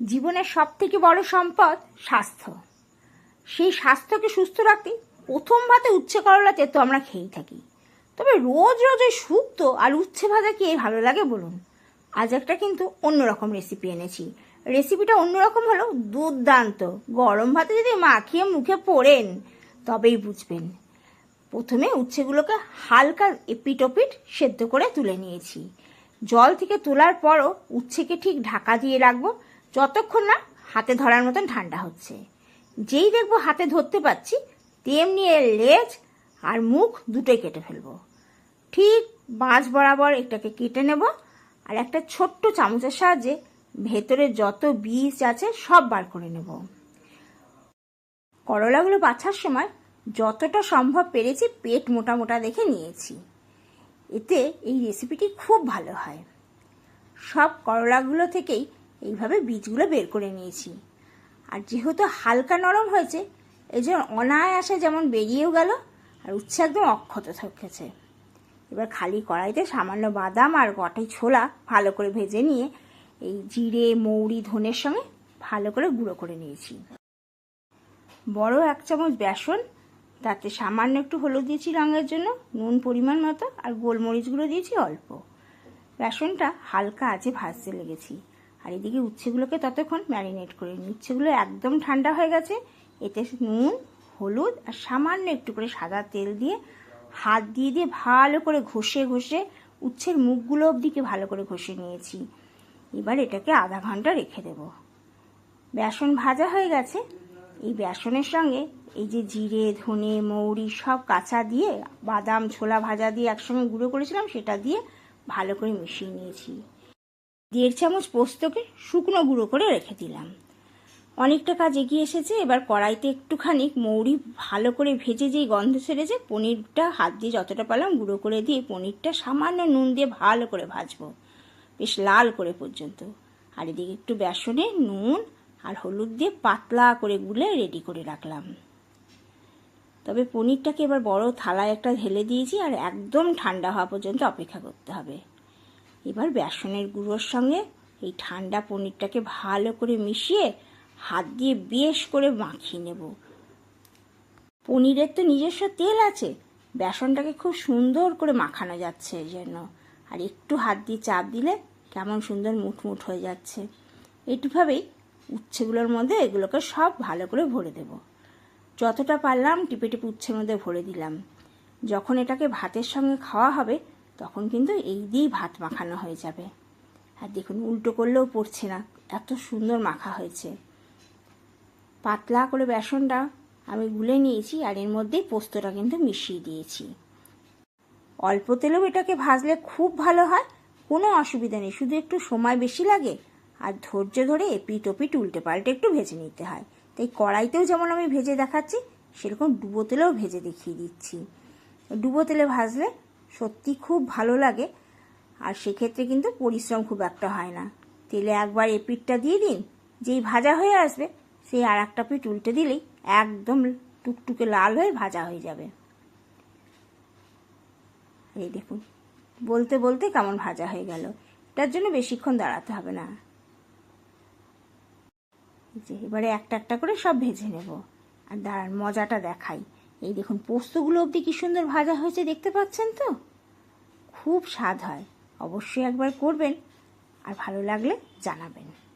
জীবনের সব থেকে বড় সম্পদ স্বাস্থ্য। সেই স্বাস্থ্যকে সুস্থ রাখতে প্রথম ভাতে উচ্ছে করলাতে তো আমরা খেয়েই থাকি। তবে রোজ রোজ ওই শুক্তো আর উচ্ছে ভাজা কে ভালো লাগে বলুন। আজ একটা কিন্তু অন্যরকম রেসিপি এনেছি। রেসিপিটা অন্যরকম হলো দুর্দান্ত। গরম ভাতে যদি মাখিয়ে মুখে পড়েন, তবেই বুঝবেন। প্রথমে উচ্ছেগুলোকে হালকা এপিটোপিট সেদ্ধ করে তুলে নিয়েছি। জল থেকে তোলার পরও উচ্ছেকে ঠিক ঢাকা দিয়ে রাখব যতক্ষণ না হাতে ধরার মতন ঠান্ডা হচ্ছে। যেই দেখব হাতে ধরতে পারছি তেমনি এর লেজ আর মুখ দুটোই কেটে ফেলব। ঠিক বাঁশ বরাবর এটাকে কেটে নেব আর একটা ছোট্ট চামচের সাহায্যে ভেতরে যত বীজ আছে সব বার করে নেব। করলাগুলো বাছার সময় যতটা সম্ভব পেরেছি পেট মোটা মোটা দেখে নিয়েছি। এতে এই রেসিপিটি খুব ভালো হয়। সব করলাগুলো থেকেই এইভাবে বীজগুলো বের করে নিয়েছি। আর যেহেতু হালকা নরম হয়েছে, এই জন্য অনায়াসে যেমন বেরিয়েও গেল, আর উচ্ছে একদম অক্ষত থেকেছে এবার খালি কড়াইতে সামান্য বাদাম আর গটাই ছোলা ভালো করে ভেজে নিয়ে এই জিরে, মৌরি, ধনের সঙ্গে ভালো করে গুঁড়ো করে নিয়েছি। বড় এক চামচ বেসন, তাতে সামান্য একটু হলুদ দিয়েছি রঙের জন্য, নুন পরিমাণ মতো, আর গোলমরিচগুলো দিয়েছি অল্প। বেসনটা হালকা আছে ভাজতে লেগেছি। আর এদিকে উচ্ছেগুলোকে ততক্ষণ ম্যারিনেট করে নিই উচ্ছেগুলো একদম ঠান্ডা হয়ে গেছে। এতে নুন, হলুদ আর সামান্য একটু করে সাদা তেল দিয়ে হাত দিয়ে দিয়ে ভালো করে ঘষে ঘষে উচ্ছের মুখগুলো অবধিকে ভালো করে ঘষে নিয়েছি। এবার এটাকে আধা ঘণ্টা রেখে দেব। বেসন ভাজা হয়ে গেছে। এই বেসনের সঙ্গে এই যে জিরে, ধনে, মৌরি সব কাঁচা দিয়ে বাদাম, ছোলা ভাজা দিয়ে একসঙ্গে গুঁড়ো করেছিলাম, সেটা দিয়ে ভালো করে মিশিয়ে নিয়েছি। দেড় চামচ পোস্তকে শুকনো গুঁড়ো করে রেখে দিলাম। অনেকটা কাজ এগিয়ে এসেছে, এবার কড়াইতে একটুখানি মৌরি ভালো করে ভেজে যেই গন্ধ ছেড়েছে, পনিরটা হাত দিয়ে যতটা পারলাম গুঁড়ো করে দিয়ে পনিরটা সামান্য নুন দিয়ে ভালো করে ভাজবো, বেশ লাল করে পর্যন্ত। আর এদিকে একটু বেসনে নুন আর হলুদ দিয়ে পাতলা করে গুলে রেডি করে রাখলাম। তবে পনিরটাকে এবার বড় থালায় একটা ঢেলে দিয়েছি আর একদম ঠান্ডা হওয়া পর্যন্ত অপেক্ষা করতে হবে। এবার বেসনের গুঁড়োর সঙ্গে এই ঠান্ডা পনিরটাকে ভালো করে মিশিয়ে হাত দিয়ে বেশ করে মাখিয়ে নেব। পনিরের তো নিজস্ব তেল আছে। বেসনটাকে খুব সুন্দর করে মাখানো যাচ্ছে এই জন্য আর একটু হাত দিয়ে চাপ দিলে কেমন সুন্দর মুঠমুঠ হয়ে যাচ্ছে। এইটুভাবেই উচ্ছেগুলোর মধ্যে এগুলোকে সব ভালো করে ভরে দেব। যতটা পারলাম টিপে টিপে উচ্ছের মধ্যে ভরে দিলাম। যখন এটাকে ভাতের সঙ্গে খাওয়া হবে তখন কিন্তু এই দিয়েই ভাত মাখানো হয়ে যাবে। আর দেখুন, উল্টো করলেও পড়ছে না। এত সুন্দর মাখা হয়েছে। পাতলা করে বেসনটা আমি গুলে নিয়েছি আর এর মধ্যেই পোস্তটা কিন্তু মিশিয়ে দিয়েছি। অল্প তেলেও এটাকে ভাজলে খুব ভালো হয়। কোনো অসুবিধা নেই, শুধু একটু সময় বেশি লাগে। আর ধৈর্য ধরে এপিট ওপিট উল্টে পাল্টে একটু ভেজে নিতে হয়। তাই কড়াইতেও যেমন আমি ভেজে দেখাচ্ছি, সেরকম ডুবো তেলেও ভেজে দেখিয়ে দিচ্ছি। ডুবো তেলে ভাজলে সত্যি খুব ভালো লাগে। আর সেক্ষেত্রে কিন্তু পরিশ্রম খুব একটা হয় না। তেলে একবার এপিটটা দিয়ে দিন, যেই ভাজা হয়ে আসবে, সেই আর একটা পিঠ উল্টে দিলেই একদম টুকটুকে লাল হয়ে ভাজা হয়ে যাবে। এই দেখুন, বলতে বলতে কেমন ভাজা হয়ে গেল। এটার জন্য বেশিক্ষণ দাঁড়াতে হবে না। যে, এবারে একটা একটা করে সব ভেজে নেব। আর দাঁড়ান, মজাটা দেখাই। এই দেখুন, পোস্তগুলো অবধি কি সুন্দর ভাজা হয়েছে দেখতে পাচ্ছেন তো? খুব স্বাদ হয়। অবশ্যই একবার করবেন, আর ভালো লাগলে জানাবেন।